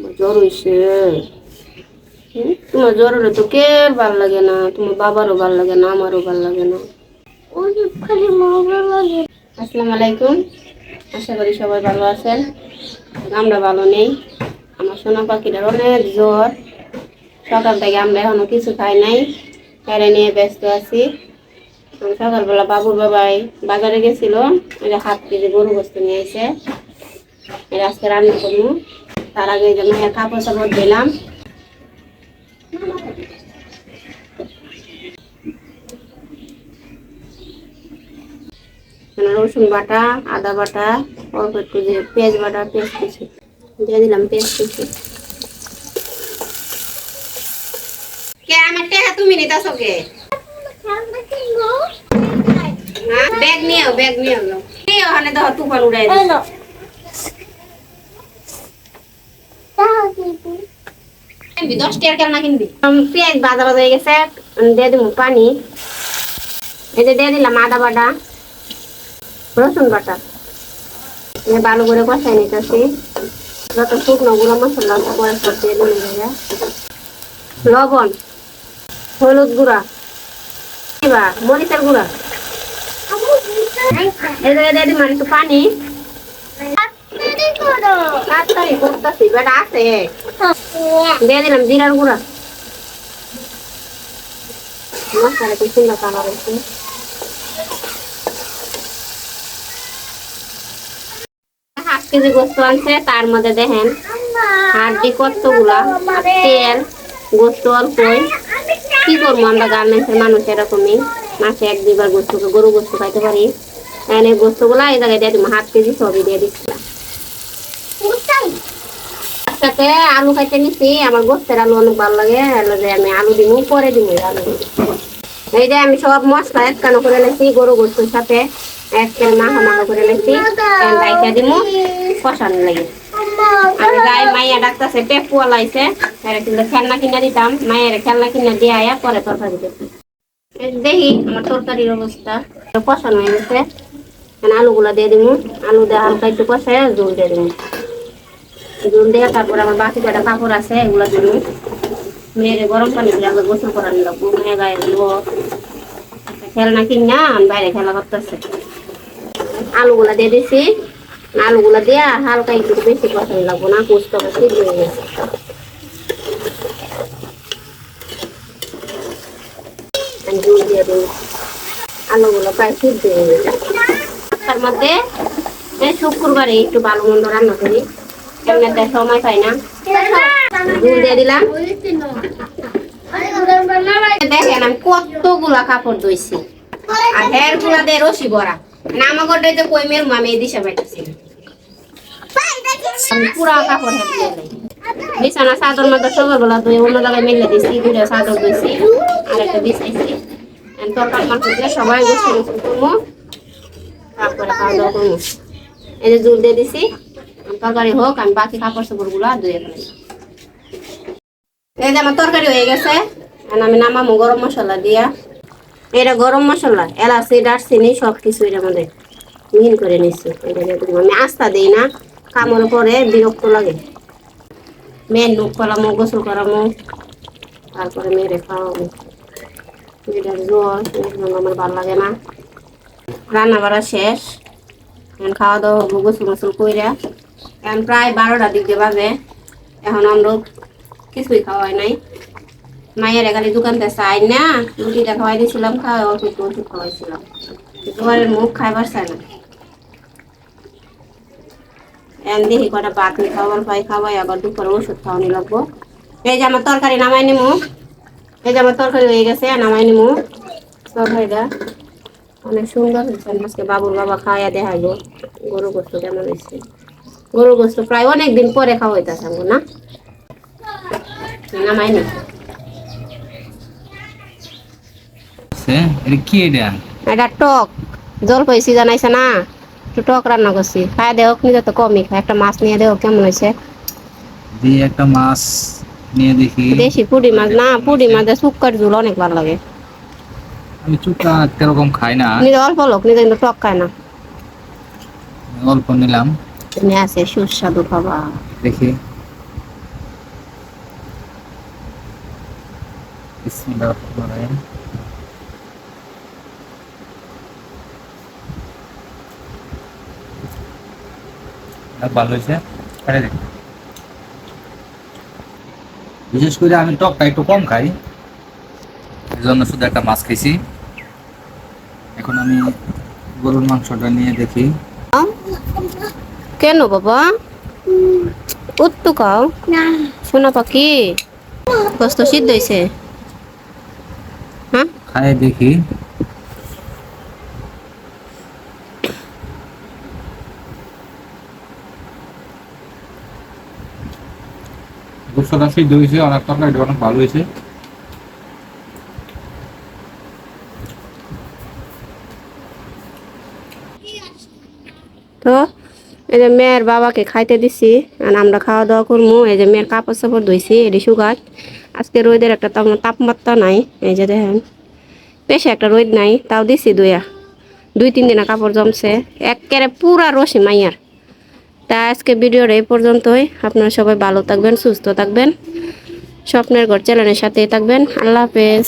তোমার জ্বর হয়েছে? তোমার জ্বর হলে তো কে ভালো লাগে না তোমার বাবারও ভালো লাগে না আমারও ভালো লাগে না। আসসালামু আলাইকুম। আশা করি সবাই ভালো আছেন। আমরা ভালো নেই। আমার সোনা পাখিটার অনেক জ্বর। সকাল থেকে আমরা এখনও কিছু খাই নাই। এরা নিয়ে ব্যস্ত আছি। সকালবেলা বাবুর বাবাই বাজারে গেছিল। হাত কেজি গরু বস্তু নিয়ে এসে আজকে রান্না করব। তার আগে এই যে মায়ের কাপড় চাপড় দিলাম। রসুন বাটা, আদা বাটা, অল্প একটু যে পেঁয়াজ বাটা, পেঁয়াজ কুচি। দিয়ে দিলাম পেঁয়াজ কুচি। কে আমার টেহা তুমি নিতাছো কে? হ্যাঁ? ব্যাগ নিয়ে আও, ব্যাগ নিয়ে ওখানে দেখো তুফান উড়াই দিছে। কিনবি দশ টাকার কেন না কিনবি পেঁয়াজ বাজা বাজা হয়ে গেছে দিয়ে দিব পানি। যে দিয়ে দিলাম আদা বাটা রসুন বাটা। ভালো করে কষাই নিতেছি। যত শুকনো গুঁড়ো মশলা পরে সব দিয়ে দিন লবণ হলুদ গুঁড়া মরিচের গুঁড়া। এই জায়গায় দিয়ে দিলাম একটু পানি। তাড়াতাড়ি করতেছি বেটা আছে। দিয়ে দিলাম, জিরার গুঁড়া। তার মধ্যে দেখেন হাড্ডি কতগুলা তেল, গোস্ত কি করব আমরা গার্মেন্টসের মানুষ এরকমই, মাসে এক দুইবার গোস্ত গরু গোস্ত খাইতে পারি। এই গোস্তগুলা এই জায়গায় দিয়ে দিব, হাফ কেজি সবই দিয়ে দিচ্ছিলাম সাথে আলু খাইতে নিছি, আমার গোস্তের আলু অনেক ভালো লাগে যে আমি আলু দিব পরে দিব আলু। দিব। এই যে আমি সব মশলা একখানো করে লেছি গরু গোস্তের সাথে এক কেল মাখা মাখা করে লেছি রাইটা দিমু, কষানো লাগে। আমি গায়ে মাইয়া কিন্তু খেলনা কিনা খেলনা কিনা দিয়ে আয়া দেখি অবস্থা গেছে। দিমু, আলু দিয়ে হালকা একটু কষায় জল দিয়ে দিমু। জল দিয়ে তারপর আমার বাকি কটা কাপড় আছে, এগুলো দিমু মেয়ের গরম পানি দিয়ে আগে গোসল করানো লাগবো মেয়ে গায়ে খেলনা কিনা বাইরে খেলা করতেছে। আলুগুলা দিয়ে দিছি। আলুগুলা দিয়ে হালকা একটু বেশি কষানো লাগবো না কুচটা সিদ্ধ দিয়ে আলুগুলো প্রায় সিদ্ধ হয়ে গেছে। তার মধ্যে শুক্রবারে একটু ভালো মন্দ রান্না করি। কতগুলা কাপড় ধুইছি আর হেরগুলা দিয়ে রসি ভরা পুরা কাপড় বিছানা চাদর মধ্যে সকালবেলা ধুয়ে অন্য জায়গায় মেলে দিছি দুটো চাদর ধুইছি আর একটা বিছাইছি সবাই গোসল তারপরে খাওয়া এই যে জুল দিয়ে দিছি তরকারি হোক, আমি বাকি কাপড় চোপড়গুলা ধুয়ে ফেলাই এই যে আমার তরকারি হয়ে গেছে আমি নামামো গরম মশলা দিয়া। এটা গরম মশলা, এলাচি, দারচিনি সব কিছু এর মধ্যে মিন করে নিচ্ছি এটা আমি আস্তা দিই না, কামড় পরে বিরক্ত লাগে। মেয়ের মুখ করামো, গোসল করামো, তারপরে মেয়েরে খাওয়াবো। এটা জন্য আমার ভালো লাগে না। রান্না বাড়া শেষ খাওয়া দাওয়া গোসল গোসল কইরা। এখন প্রায় বারোটার দিকে বাজে। এখন আমরা কিছুই খাওয়াই নাই। মায়ের এখানে দোকানতে চাই না, রুটিটা খাওয়াই দিয়েছিলাম, খাওয়াই ওষুধ ওষুধ খাওয়াইছিলাম। তোমার মুখ খাইবার চাই না। এন দেখি কটা ভাত খাবার পাই খাওয়াই, আবার দুপুরে ওষুধ খাওয়ানি লাগবো। এই যে আমার তরকারি নামাই নিমু। এই যে আমার তরকারি হয়ে গেছে, নামাই নিমু। তরকারিটা অনেক সুন্দর হয়েছে। আজকে বাবুর বাবা খাওয়া দেখাইবো। গরু গোস্ত কেমন হয়েছে। গরু গোস্ত প্রায় অনেক দিন পরে খাওয়াইতেছে না? নামাই নি কি এটা? এটা টক। জলপাই সিজন আইছে না? একটু টক রান্না করছি। খাই দেও নিজে তো কমই খাই একটা মাছ নিয়ে দেও কেমন হয়েছে দিয়ে একটা মাছ নিয়ে দেখি। দেশি পুডি মাছ না পুডি মাছের শুক্কার ঝুল অনেক ভালো লাগে। আমি চুপটা তেরকম খাই না। নিজে অল্প লোক নিজে কিন্তু টক খায় না। অল্প নিলাম। আছে সুস্বাদু খাবার। দেখি। ভালো হয়েছে? বিশেষ করে আমি টকটা একটু কম খাই। এই জন্য শুধু একটা মাছ খাইছি এখন আমি গরুর মাংসটা নিয়ে দেখি। কেন বাবা? উত্তু খাও সোনা পাখি গোস্ত সিদ্ধ হয়েছে হ্যাঁ? খাই দেখি। গোস্তটা সিদ্ধ হয়েছে অনেক তরকারিটা অনেক ভালো হয়েছে তো? এই যে মেয়ের বাবাকে খাইতে দিছি, আর আমরা খাওয়া দাওয়া করব এই যে মেয়ের কাপড় চাপড় ধুইছি, এটি শুকাত আজকে রোদের একটা তাপমাত্রা নাই, এই যে দেখেন। বেশি একটা রোদ নাই, তাও দিছি দুইয়া দুই তিন দিনা কাপড় জমছে, একেবারে পুরা রসি মাইয়ার। তা আজকে ভিডিওর এই পর্যন্তই। আপনারা সবাই ভালো থাকবেন, সুস্থ থাকবেন। স্বপ্নের ঘর চ্যানেলের সাথেই থাকবেন। আল্লাহ হাফেজ।